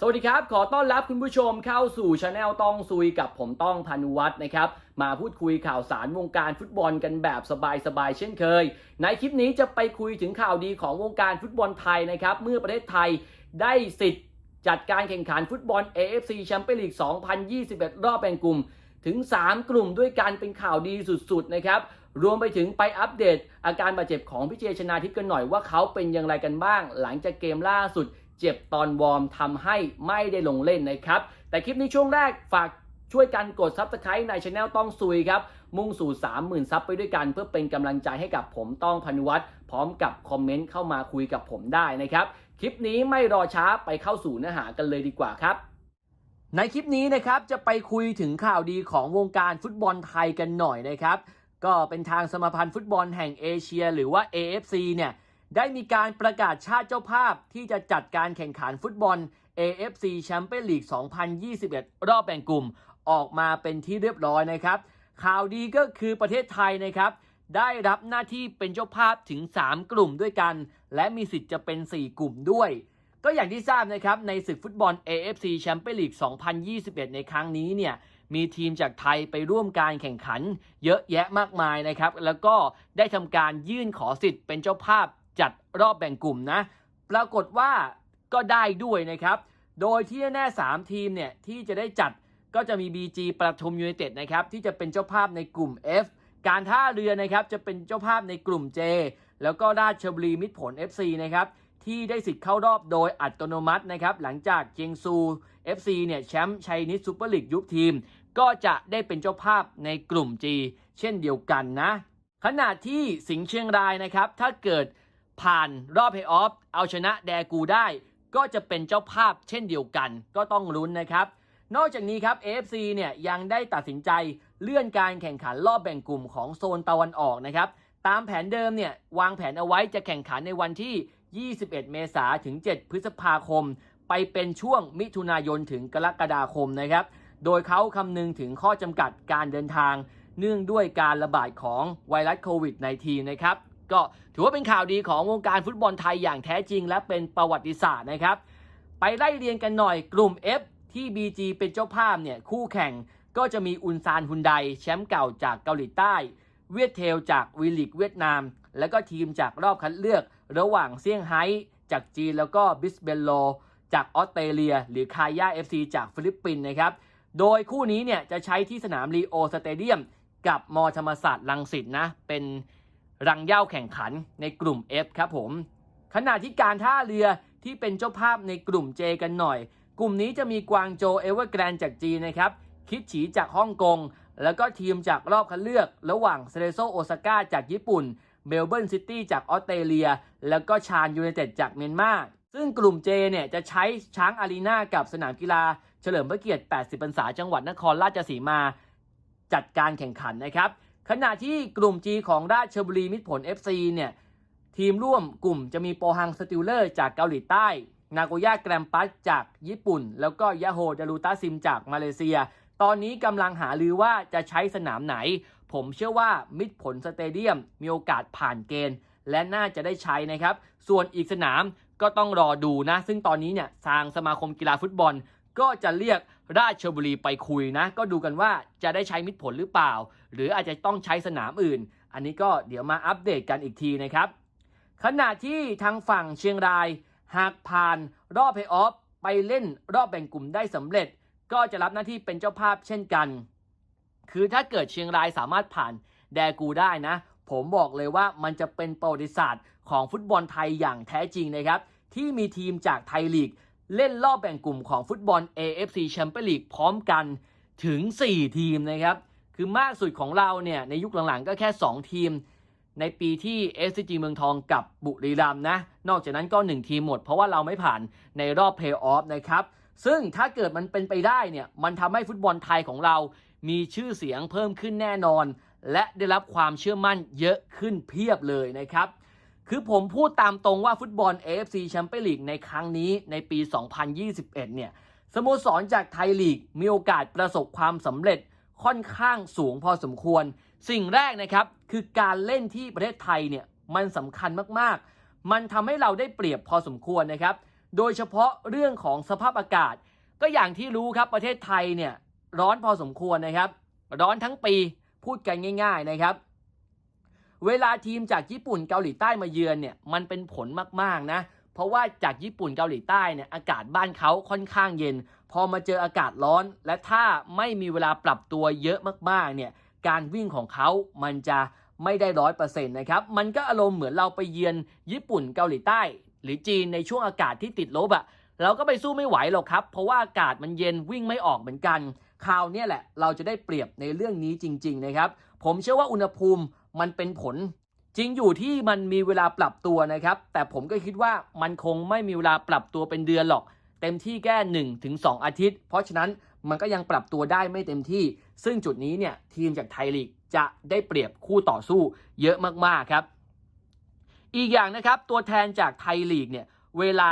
สวัสดีครับ ขอต้อนรับคุณผู้ชมเข้าสู่ช anel ต้องซุยกับผมต้องพานุวัฒน์นะครับ มาพูดคุยข่าวสารวงการฟุตบอลกันแบบสบายๆเช่นเคย ในคลิปนี้จะไปคุยถึงข่าวดีของวงการฟุตบอลไทยนะครับ เมื่อประเทศไทยได้สิทธิ์จัดการแข่งขันฟุตบอล AFC แชมเปี้ยนลีก 2021 รอบแบ่งกลุ่มถึง 3 กลุ่มด้วยกันเป็นข่าวดีสุดๆนะครับ รวมไปถึงไปอัปเดต อาการบาดเจ็บของพี่เจชนาทิพย์กันหน่อยว่าเขาเป็นอย่างไรกันบ้าง หลังจากเกมล่าสุด เจ็บตอนวอร์มทำให้ไม่ได้ลงเล่นนะครับ แต่คลิปนี้ช่วงแรกฝากช่วยกันกด Subscribe ในช anel ต้องซุยครับ มุ่งสู่ 30,000 ซับไปด้วยกัน เพื่อเป็นกำลังใจให้กับผมต้องพานุวัฒน์พร้อมกับคอมเมนต์เข้ามาคุยกับผมได้นะครับ คลิปนี้ไม่รอช้าไปเข้าสู่เนื้อหากันเลยดีกว่าครับ ในคลิปนี้นะครับจะไปคุยถึงข่าวดีของวงการฟุตบอลไทยกันหน่อยนะครับ ก็เป็นทางสมาพันธ์ฟุตบอลแห่งเอเชีย หรือว่า AFC เนี่ยได้มีการประกาศชาติเจ้าภาพที่จะจัดการแข่งขันฟุตบอล AFC Champions League 2021 รอบแบ่งกลุ่มออกมาเป็นที่เรียบร้อยนะครับ ข่าวดีก็คือประเทศไทยนะครับ ได้รับหน้าที่เป็นเจ้าภาพถึง 3 กลุ่มด้วยกัน และมีสิทธิ์จะเป็น 4 กลุ่มด้วย ก็อย่างที่ทราบนะครับ ในศึกฟุตบอล AFC Champions League 2021 ในครั้งนี้เนี่ย มีทีมจากไทยไปร่วมการแข่งขันเยอะแยะมากมายนะครับ แล้วก็ได้ทำการยื่นขอสิทธิ์เป็นเจ้าภาพจัดรอบแบ่งกลุ่มนะ ปรากฏว่าก็ได้ด้วยนะครับ โดยที่แน่ๆ3ทีมเนี่ยที่จะได้จัดก็จะมี BG ประทุมยูไนเต็ดนะครับที่จะเป็นเจ้าภาพในกลุ่ม F การท่าเรือนะครับจะเป็นเจ้าภาพในกลุ่ม J แล้วก็ราชบุรีมิตรผล FC นะครับที่ได้สิทธิ์เข้ารอบโดยอัตโนมัตินะครับหลังจากเจียงซู FC เนี่ยแชมป์ชัยนิดซูเปอร์ลีกยุคทีม ก็จะได้เป็นเจ้าภาพในกลุ่ม G เช่นเดียวกันนะ ขณะที่สิงห์เชียงรายนะครับ ถ้าเกิดผ่านรอบเพย์ออฟเอาชนะแดกูได้ ก็จะเป็นเจ้าภาพเช่นเดียวกัน ก็ต้องลุ้นนะครับ นอกจากนี้ครับ AFC เนี่ยยังได้ตัดสินใจเลื่อนการแข่งขันรอบแบ่งกลุ่มของโซนตะวันออกนะครับ ตามแผนเดิมเนี่ยวางแผนเอาไว้จะแข่งขันในวันที่ 21 เมษาถึง 7 พฤษภาคม ไปเป็นช่วงมิถุนายนถึงกรกฎาคมนะครับ โดยเขาคำนึงถึงข้อจำกัดการเดินทาง เนื่องด้วยการระบาดของไวรัสโควิด -19 นะครับ ก็ถือว่าเป็นข่าวดีของวงการฟุตบอลไทยอย่างแท้จริง และเป็นประวัติศาสตร์นะครับ ไปไล่เรียงกันหน่อยกลุ่ม F ที่ BG เป็นเจ้าภาพเนี่ยคู่แข่งก็จะมีอุนซานฮุนไดแชมป์เก่าจากเกาหลีใต้ เวียดเทลจากวีลิกเวียดนาม แล้วก็ทีมจากรอบคัดเลือก ระหว่างเซี่ยงไฮ้จากจีนแล้วก็บิสเบลโลจากออสเตรเลีย หรือคายา FC จากฟิลิปปินส์นะครับ โดยคู่นี้เนี่ยจะใช้ที่สนามลีโอสเตเดียมกับมอธรรมศาสตร์ลังสิตนะ เป็นรังเย้าแข่งขันในกลุ่ม F ครับผม ขณะที่การท่าเรือที่เป็นเจ้าภาพในกลุ่ม J กันหน่อย กลุ่มนี้จะมีกวางโจเอเวอร์แกรนจากจีนนะครับ คิดฉีจากฮ่องกง แล้วก็ทีมจากรอบคัดเลือก ระหว่างเซเรโซโอซาก้าจากญี่ปุ่น เมลเบิร์นซิตี้จากออสเตรเลีย แล้วก็ชาญยูไนเต็ดจากเมียนมา ซึ่งกลุ่ม J เนี่ยจะใช้ช้างอารีนากับสนามกีฬาเฉลิมพระเกียรติ 80 พรรษาจังหวัดนครราชสีมาจัดการแข่งขันนะครับ ขณะที่กลุ่ม G ของราชบุรีมิตรผล FC เนี่ยทีมร่วมกลุ่มจะมีโปฮังสติลเลอร์จากเกาหลีใต้ นาโกย่าแกรมปัสจากญี่ปุ่น แล้วก็ยาโฮดารูตาซิมจากมาเลเซีย ตอนนี้กำลังหาลือว่าจะใช้สนามไหน ผมเชื่อว่ามิตรผลสเตเดียมมีโอกาสผ่านเกณฑ์ และน่าจะได้ใช้นะครับ ส่วนอีกสนาม ก็ต้องรอดูนะ ซึ่งตอนนี้เนี่ยทางสมาคมกีฬาฟุตบอล ก็จะเรียกราชบุรีไปคุยนะ ก็ดูกันว่าจะได้ใช้มิตรผลหรือเปล่า หรืออาจจะต้องใช้สนามอื่น อันนี้ก็เดี๋ยวมาอัปเดตกันอีกทีนะครับ ขณะที่ทางฝั่งเชียงราย หากผ่านรอบเพย์ออฟไปเล่นรอบแบ่งกลุ่มได้สำเร็จ ก็จะรับหน้าที่เป็นเจ้าภาพเช่นกัน คือถ้าเกิดเชียงรายสามารถผ่านแดกูได้นะ ผมบอกเลยว่ามันจะเป็นประวัติศาสตร์ ของฟุตบอลไทยอย่างแท้จริงนะครับ ที่มีทีมจากไทยลีก เล่นรอบแบ่งกลุ่มของฟุตบอล AFC Champions League พร้อมกันถึง 4 ทีมนะครับ คือมากสุดของเราเนี่ยในยุคหลังๆก็แค่ 2 ทีม ในปีที่ SCG เมืองทองกับบุรีรัมนะ นอกจากนั้นก็ 1 ทีมหมด เพราะว่าเราไม่ผ่านในรอบเพย์ออฟนะครับ ซึ่งถ้าเกิดมันเป็นไปได้เนี่ยมันทำให้ฟุตบอลไทยของเรา มีชื่อเสียงเพิ่มขึ้นแน่นอน และได้รับความเชื่อมั่นเยอะขึ้นเพียบเลยนะครับ คือผมพูดตามตรงว่าฟุตบอล AFC Champions League ในครั้งนี้ในปี 2021 เนี่ยสโมสรจากไทยลีกมีโอกาสประสบความสำเร็จค่อนข้างสูงพอสมควร สิ่งแรกนะครับคือการเล่นที่ประเทศไทยเนี่ยมันสำคัญมากๆ มันทำให้เราได้เปรียบพอสมควรนะครับ โดยเฉพาะเรื่องของสภาพอากาศ ก็อย่างที่รู้ครับประเทศไทยเนี่ยร้อนพอสมควรนะครับ ร้อนทั้งปีพูดกันง่าย ๆนะครับ เวลาทีมจากญี่ปุ่นเกาหลีใต้มาเยือนเนี่ยมันเป็นผลมากๆนะ เพราะว่าจากญี่ปุ่นเกาหลีใต้เนี่ยอากาศบ้านเขาค่อนข้างเย็น พอมาเจออากาศร้อน และถ้าไม่มีเวลาปรับตัวเยอะมากๆเนี่ยการวิ่งของเขามันจะไม่ได้ร้อยเปอร์เซ็นต์นะครับ มันก็อารมณ์เหมือนเราไปเยือนญี่ปุ่นเกาหลีใต้ หรือจีนในช่วงอากาศที่ติดลบอะเราก็ไปสู้ไม่ไหวหรอกครับ เพราะว่าอากาศมันเย็นวิ่งไม่ออกเหมือนกัน คราวนี้แหละ เราจะได้เปรียบในเรื่องนี้จริง ๆ นะครับ ผมเชื่อว่าอุณหภูมิ มันเป็นผล จริงอยู่ที่มันมีเวลาปรับตัวนะครับ แต่ผมก็คิดว่ามันคงไม่มีเวลาปรับตัวเป็นเดือนหรอก เต็มที่แค่1ถึง2อาทิตย์ เพราะฉะนั้นมันก็ยังปรับตัวได้ไม่เต็มที่ ซึ่งจุดนี้เนี่ยทีมจากไทยลีกจะได้เปรียบคู่ต่อสู้เยอะมากๆครับ อีกอย่างนะครับตัวแทนจากไทยลีกเนี่ยเวลา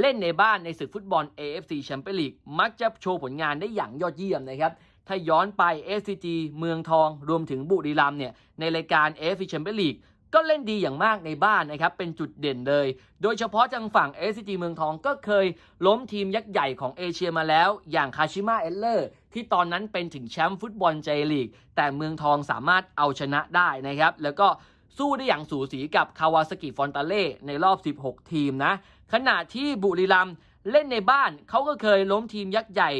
เล่นในบ้านในศึกฟุตบอล AFC Champions League มักจะโชว์ผลงานได้อย่างยอดเยี่ยมนะครับ ถ้าย้อนไป SCG เมืองทองรวมถึงบุรีรัมเนี่ยในรายการ AFC Champions League ก็เล่นดีอย่างมากในบ้านนะครับ เป็นจุดเด่นเลย โดยเฉพาะจังฝั่ง SCG เมืองทองก็เคยล้มทีมยักษ์ใหญ่ของเอเชียมาแล้ว อย่างคาชิมะเอลเลอร์ที่ตอนนั้นเป็นถึงแชมป์ฟุตบอลใจลีก แต่เมืองทองสามารถเอาชนะได้นะครับ แล้วก็สู้ได้อย่างสูสีกับคาวาซากิฟอนตาเล่ในรอบ 16 ทีมนะ ขณะที่บุรีรัมเล่นในบ้านเขาก็เคยล้มทีมยักษ์ใหญ่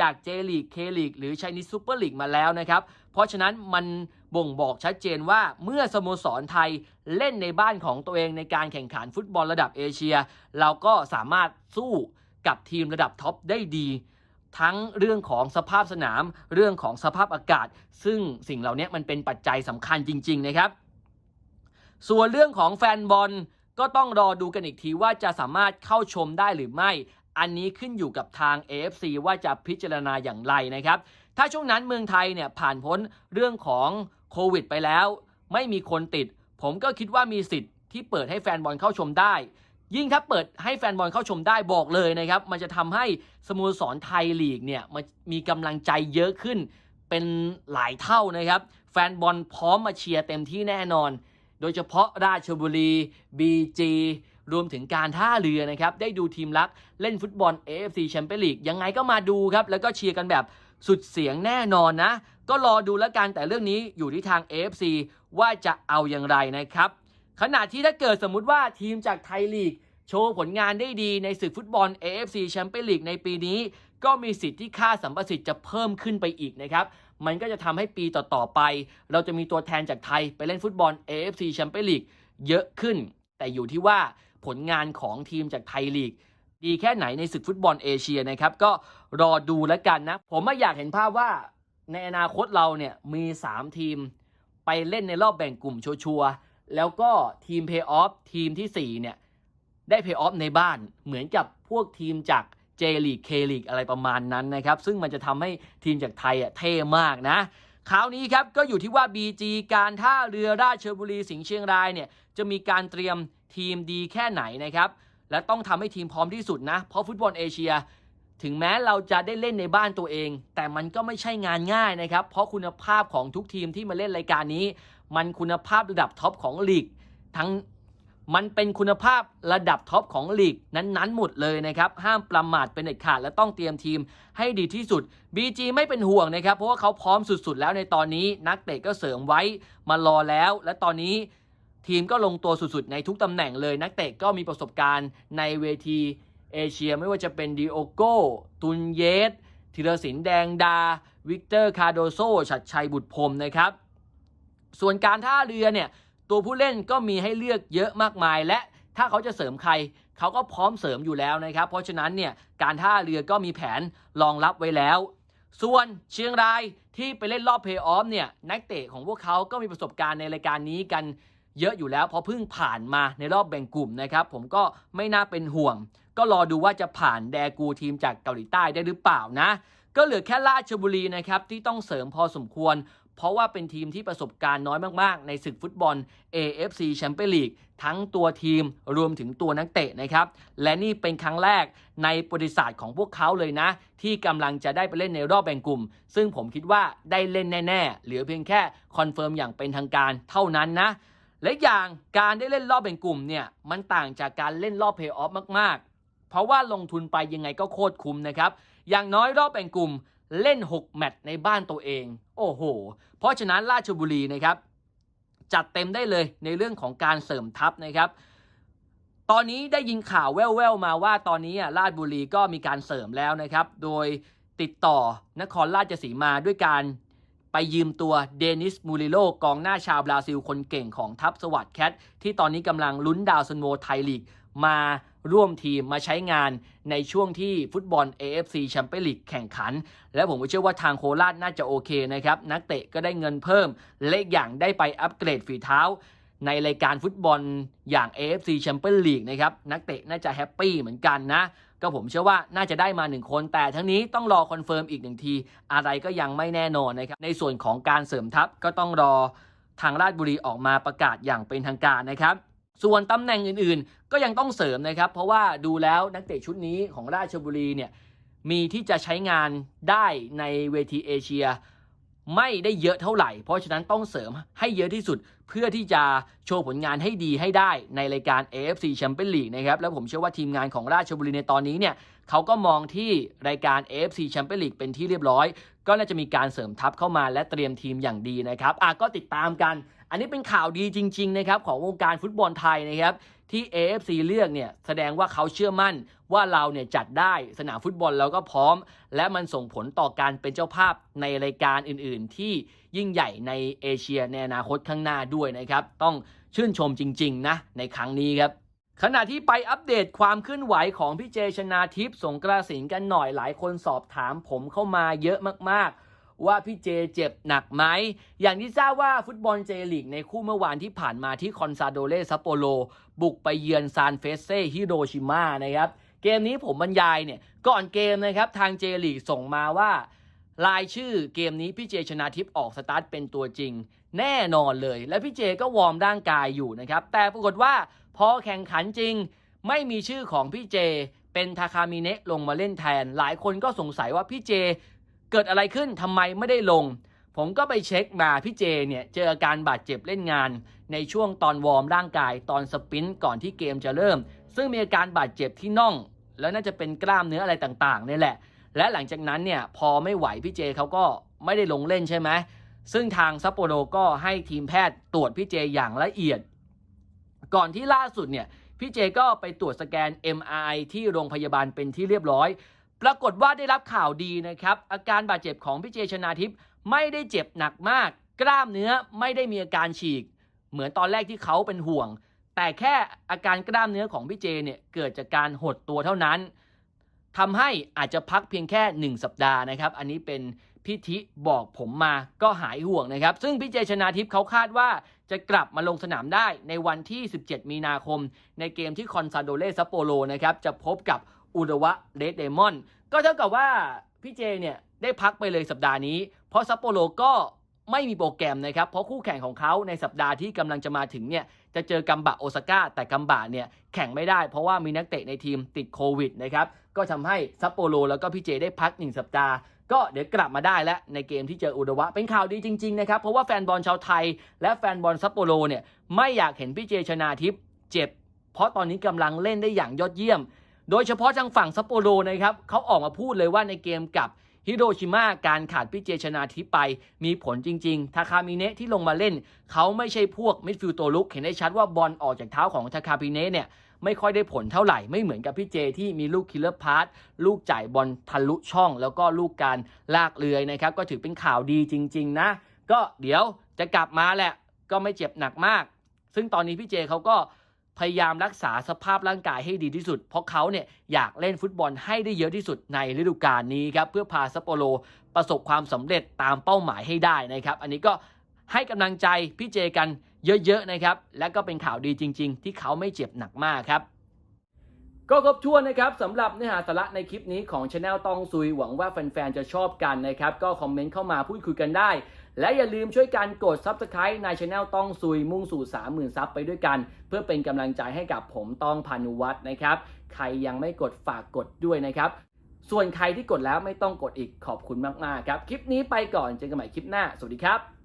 จากเจลีกเคลีกหรือช i นิซูเปอร์ลีกมาแล้วนะครับ เพราะฉะนั้นมันบ่งบอกชัดเจนว่าเมื่อสโมสรไทยเล่นในบ้านของตัวเองในการแข่งขันฟุตบอลระดับเอเชีย เราก็สามารถสู้กับทีมระดับท็อปได้ดี ทั้งเรื่องของสภาพสนาม เรื่องของสภาพอากาศ ซึ่งสิ่งเหล่านี้มันเป็นปัจจัยสำคัญจริง ๆ นะครับ ส่วนเรื่องของแฟนบอลก็ต้องรอดูกันอีกทีว่าจะสามารถเข้าชมได้หรือไม่ อันนี้ขึ้นอยู่กับทาง AFC ว่าจะพิจารณาอย่างไรนะครับ ถ้าช่วงนั้นเมืองไทยเนี่ยผ่านพ้นเรื่องของโควิดไปแล้ว ไม่มีคนติด ผมก็คิดว่ามีสิทธิ์ที่เปิดให้แฟนบอลเข้าชมได้ ยิ่งถ้าเปิดให้แฟนบอลเข้าชมได้บอกเลยนะครับ มันจะทำให้สโมสรไทยลีกเนี่ยมันมีกำลังใจเยอะขึ้นเป็นหลายเท่านะครับ แฟนบอลพร้อมมาเชียร์เต็มที่แน่นอน โดยเฉพาะราชบุรี BG รวมถึงการท่าเรือนะครับ ได้ดูทีมรักเล่นฟุตบอล AFC Champions League ยังไงก็มาดูครับ แล้วก็เชียร์กันแบบสุดเสียงแน่นอนนะ ก็รอดูแล้วกันแต่เรื่องนี้อยู่ที่ทาง AFC ว่าจะเอาอย่างไรนะครับ ขณะที่ถ้าเกิดสมมุติว่าทีมจากไทยลีก โชว์ผลงานได้ดีในศึกฟุตบอล AFC Champions League ในปีนี้ ก็มีสิทธิ์ที่ค่าสัมประสิทธิ์จะเพิ่มขึ้นไปอีกนะครับมันก็จะทำให้ปีต่อ ๆ ไป เราจะมีตัวแทนจากไทยไปเล่นฟุตบอล AFC Champions League เยอะขึ้น แต่อยู่ที่ว่าผลงานของทีมจากไทยลีก ดีแค่ไหนในศึกฟุตบอลเอเชียนะครับ ก็รอดูแล้วกันนะ ผมไม่อยากเห็นภาพว่าในอนาคตเราเนี่ยมี 3 ทีมไปเล่นในรอบแบ่งกลุ่มชัวร์แล้วก็ทีมเพย์ออฟทีมทีสี่4 เนี่ยได้เพย์ออฟในบ้านเหมือนกับพวกทีมจากเจลีกเคลีกอะไรประมาณนั้นนะครับ ซึ่งมันจะทำให้ทีมจากไทยอะเท่มากนะ คราวนี้ครับก็อยู่ที่ว่า BG การท่าเรือราชบุรีสิงห์เชียงรายเนี่ยจะมีการเตรียมทีมดีแค่ไหนนะครับ และต้องทำให้ทีมพร้อมที่สุดนะ เพราะฟุตบอลเอเชีย ถึงแม้เราจะได้เล่นในบ้านตัวเอง แต่มันก็ไม่ใช่งานง่ายนะครับ เพราะคุณภาพของทุกทีมที่มาเล่นรายการนี้ มันคุณภาพระดับท็อปของลีกทั้ง มันเป็นคุณภาพระดับท็อปของลีกนั้นๆ หมดเลยนะครับ ห้ามประมาทเป็นเด็ดขาดและต้องเตรียมทีมให้ดีที่สุด BG ไม่เป็นห่วงนะครับ เพราะว่าเขาพร้อมสุดๆ แล้วในตอนนี้นักเตะก็เสริมไว้มารอแล้ว และตอนนี้ทีมก็ลงตัวสุดๆ ในทุกตำแหน่งเลย นักเตะก็มีประสบการณ์ในเวทีเอเชียไม่ว่าจะเป็นดิโอโก้ตุนเยสธีรศิลป์แดงดา วิกเตอร์คาโดโซชัดชัยบุตรพรมนะครับ ส่วนการท่าเรือเนี่ย ตัวผู้เล่นก็มีให้เลือกเยอะมากมายและถ้าเขาจะเสริมใคร เขาก็พร้อมเสริมอยู่แล้วนะครับ เพราะฉะนั้นเนี่ยการท่าเรือก็มีแผนรองรับไว้แล้ว ส่วนเชียงรายที่ไปเล่นรอบเพย์ออฟเนี่ยนักเตะของพวกเขาก็มีประสบการณ์ในรายการนี้กันเยอะอยู่แล้วเพราะเพิ่งผ่านมาในรอบแบ่งกลุ่มนะครับ ผมก็ไม่น่าเป็นห่วง ก็รอดูว่าจะผ่านแดกูทีมจากเกาหลีใต้ได้หรือเปล่านะ ก็เหลือแค่ราชบุรีนะครับที่ต้องเสริมพอสมควร เพราะว่าเป็นทีมที่ประสบการณ์น้อยมากๆ ในศึกฟุตบอล AFC Champions League ทั้งตัวทีมรวมถึงตัวนักเตะนะครับ และนี่เป็นครั้งแรกในประวัติศาสตร์ของพวกเขาเลยนะ ที่กำลังจะได้ไปเล่นในรอบแบ่งกลุ่ม ซึ่งผมคิดว่าได้เล่นแน่ ๆ เหลือเพียงแค่คอนเฟิร์มอย่างเป็นทางการเท่านั้นนะและอย่างการได้เล่นรอบแบ่งกลุ่มเนี่ยมันต่างจากการเล่นรอบเพย์ออฟมากๆ เพราะว่าลงทุนไปยังไงก็โคตรคุ้มนะครับอย่างน้อยรอบแบ่งกลุ่ม เล่น 6 แมตช์ในบ้านตัวเอง โอ้โห เพราะฉะนั้นราชบุรีนะครับ จัดเต็มได้เลยในเรื่องของการเสริมทัพนะครับ ตอนนี้ได้ยินข่าวแว่วๆมาว่าตอนนี้อะราชบุรีก็มีการเสริมแล้วนะครับ โดยติดต่อนครราชสีมาด้วยการไปยืมตัวเดนิสมูริโลกองหน้าชาวบราซิลคนเก่งของทัพสวัสดแคทที่ตอนนี้กำลังลุ้นดาวซันโวไทยลีก มาร่วมทีมมาใช้งานในช่วงที่ฟุตบอล AFC แชมเปี้ยนลีกแข่งขัน และผมก็เชื่อว่าทางโคราชน่าจะโอเคนะครับ นักเตะก็ได้เงินเพิ่มและอย่างได้ไปอัปเกรดฝีเท้า ในรายการฟุตบอลอย่าง AFC Champions League นะครับ นักเตะน่าจะแฮปปี้เหมือนกันนะ ก็ผมเชื่อว่าน่าจะได้มา 1 คน แต่ทั้งนี้ต้องรอคอนเฟิร์มอีกหนึ่งที อะไรก็ยังไม่แน่นอนนะครับ ในส่วนของการเสริมทัพก็ต้องรอทางราชบุรีออกมาประกาศอย่างเป็นทางการนะครับ ส่วนตำแหน่งอื่นๆ ก็ยังต้องเสริมนะครับ เพราะว่าดูแล้วนักเตะชุดนี้ของราชบุรีเนี่ยมีที่จะใช้งานได้ในเวทีเอเชีย ไม่ได้เยอะเท่าไหร่ เพราะฉะนั้นต้องเสริมให้เยอะที่สุดเพื่อที่จะโชว์ผลงานให้ดีให้ได้ในรายการ AFC Champions League นะครับแล้วผมเชื่อว่าทีมงานของราชบุรีในตอนนี้เนี่ยเขาก็มองที่รายการ AFC Champions League เป็นที่เรียบร้อย ก็น่าจะมีการเสริมทัพเข้ามาและเตรียมทีมอย่างดีนะครับอะก็ติดตามกัน อันนี้เป็นข่าวดีจริง ๆ นะครับ ของวงการฟุตบอลไทยนะครับ ที่ AFC เลือกเนี่ยแสดงว่าเขาเชื่อมั่นว่าเราเนี่ยจัดได้สนามฟุตบอลเราก็พร้อม และมันส่งผลต่อการเป็นเจ้าภาพในรายการอื่น ๆ ที่ยิ่งใหญ่ในเอเชียในอนาคตข้างหน้าด้วยนะครับ ต้องชื่นชมจริง ๆ นะในครั้งนี้ครับขณะที่ไปอัปเดตความเคลื่อนไหวของพี่เจชนาทิพย์สงกระสินกันหน่อยหลายคนสอบถามผมเข้ามาเยอะมากๆ ว่าพี่เจเจ็บหนักไหม อย่างที่ทราบว่าฟุตบอลเจลีกในคู่เมื่อวานที่ผ่านมาที่คอนซาโดเลซัปโปโรบุกไปเยือนซานเฟสเซ่ฮิโรชิมานะครับ เกมนี้ผมบรรยายเนี่ย ก่อนเกมนะครับ ทางเจลีกส่งมาว่า รายชื่อเกมนี้พี่เจชนาทิพย์ออกสตาร์ทเป็นตัวจริง แน่นอนเลย และพี่เจก็วอร์มร่างกายอยู่นะครับ แต่ปรากฏว่าพอแข่งขันจริง ไม่มีชื่อของพี่เจ เป็นทาคามิเนะลงมาเล่นแทน หลายคนก็สงสัยว่าพี่เจ เกิดอะไรขึ้นทำไมไม่ได้ลง ผมก็ไปเช็คมาพี่เจเนี่ยเจออาการบาดเจ็บเล่นงาน ในช่วงตอนวอร์มร่างกายตอนสปินก่อนที่เกมจะเริ่ม ซึ่งมีอาการบาดเจ็บที่น่อง แล้วน่าจะเป็นกล้ามเนื้ออะไรต่างๆนี่แหละ และหลังจากนั้นเนี่ยพอไม่ไหวพี่เจเขาก็ไม่ได้ลงเล่นใช่ไหมซึ่งทางซัปโปโรก็ให้ทีมแพทย์ตรวจพี่เจอย่างละเอียด ก่อนที่ล่าสุดเนี่ยพี่เจก็ไปตรวจสแกน MRI ที่โรงพยาบาลเป็นที่เรียบร้อย ปรากฏว่าได้รับข่าวดีนะครับ อาการบาดเจ็บของพี่เจชนาทิพย์ไม่ได้เจ็บหนักมาก กล้ามเนื้อไม่ได้มีอาการฉีก เหมือนตอนแรกที่เขาเป็นห่วง แต่แค่อาการกล้ามเนื้อของพี่เจเนี่ยเกิดจากการหดตัวเท่านั้นทำให้อาจจะพักเพียงแค่ 1 สัปดาห์นะครับ อันนี้เป็นพิธิบอกผมมาก็หายห่วงนะครับ ซึ่งพี่เจชนาทิพย์เขาคาดว่าจะกลับมาลงสนามได้ในวันที่ 17 มีนาคม ในเกมที่คอนซาโดเลซัปโปโรนะครับจะพบกับ อุดวะเรดเดมอน ก็เท่ากับว่าพี่เจเนี่ยได้พักไปเลยสัปดาห์นี้ เพราะซัปโปโรก็ไม่มีโปรแกรมนะครับ เพราะคู่แข่งของเขาในสัปดาห์ที่กำลังจะมาถึงเนี่ยจะเจอกัมบะโอซาก้าแต่กัมบะเนี่ยแข่งไม่ได้เพราะว่ามีนักเตะในทีมติดโควิดนะครับก็ทำให้ซัปโปโรแล้วก็พี่เจได้พัก 1 สัปดาห์ ก็เดี๋ยวกลับมาได้แล้วในเกมที่เจออุดวะ เป็นข่าวดีจริงๆนะครับเพราะว่าแฟนบอลชาวไทย และแฟนบอลซัปโปโรเนี่ยไม่อยากเห็นพี่เจชนาทิพย์เจ็บ เพราะตอนนี้กำลังเล่นได้อย่างยอดเยี่ยม โดยเฉพาะทางฝั่งซัปโปโรนะครับเขาออกมาพูดเลยว่าในเกมกับฮิโรชิมาการขาดพี่เจชนาทิพย์ไป มีผลจริง ๆ ทาคามิเนะที่ลงมาเล่น เขาไม่ใช่พวกมิดฟิลด์ตัวลุก เห็นได้ชัดว่าบอลออกจากเท้าของทาคามิเนะเนี่ยไม่ค่อยได้ผลเท่าไหร่ ไม่เหมือนกับพี่เจที่มีลูกคิลเลอร์พาร์ตลูกจ่ายบอลทะลุช่อง แล้วก็ลูกการลากเรือยนะครับ ก็ถือเป็นข่าวดีจริง ๆ นะ ก็เดี๋ยวจะกลับมาแหละ ก็ไม่เจ็บหนักมาก ซึ่งตอนนี้พี่เจเขาก็ พยายามรักษาสภาพร่างกายให้ดีที่สุด เพราะเขาเนี่ยอยากเล่นฟุตบอลให้ได้เยอะที่สุดในฤดูกาลนี้ครับเพื่อพาซัปโปโรประสบความสำเร็จตามเป้าหมายให้ได้นะครับ อันนี้ก็ให้กำลังใจพี่เจกันเยอะๆนะครับ และก็เป็นข่าวดีจริง ๆ ที่เขาไม่เจ็บหนักมากครับก็ครบถ้วนนะครับสำหรับเนื้อหาสาระในคลิปนี้ของ Channel ตองซุยหวังว่าแฟนๆ จะชอบกันนะครับ ก็คอมเมนต์เข้ามาพูดคุยกันได้ และอย่าลืมช่วยกันกด Subscribe ใน Channel ต้องซุยมุ่งสู่ 30,000ซับไปด้วยกัน เพื่อเป็นกำลังใจให้กับผมต้องพานุวัฒน์นะครับ ใครยังไม่กดฝากกดด้วยนะครับ ส่วนใครที่กดแล้วไม่ต้องกดอีกขอบคุณมากๆครับ คลิปนี้ไปก่อนเจอกันใหม่คลิปหน้า สวัสดีครับ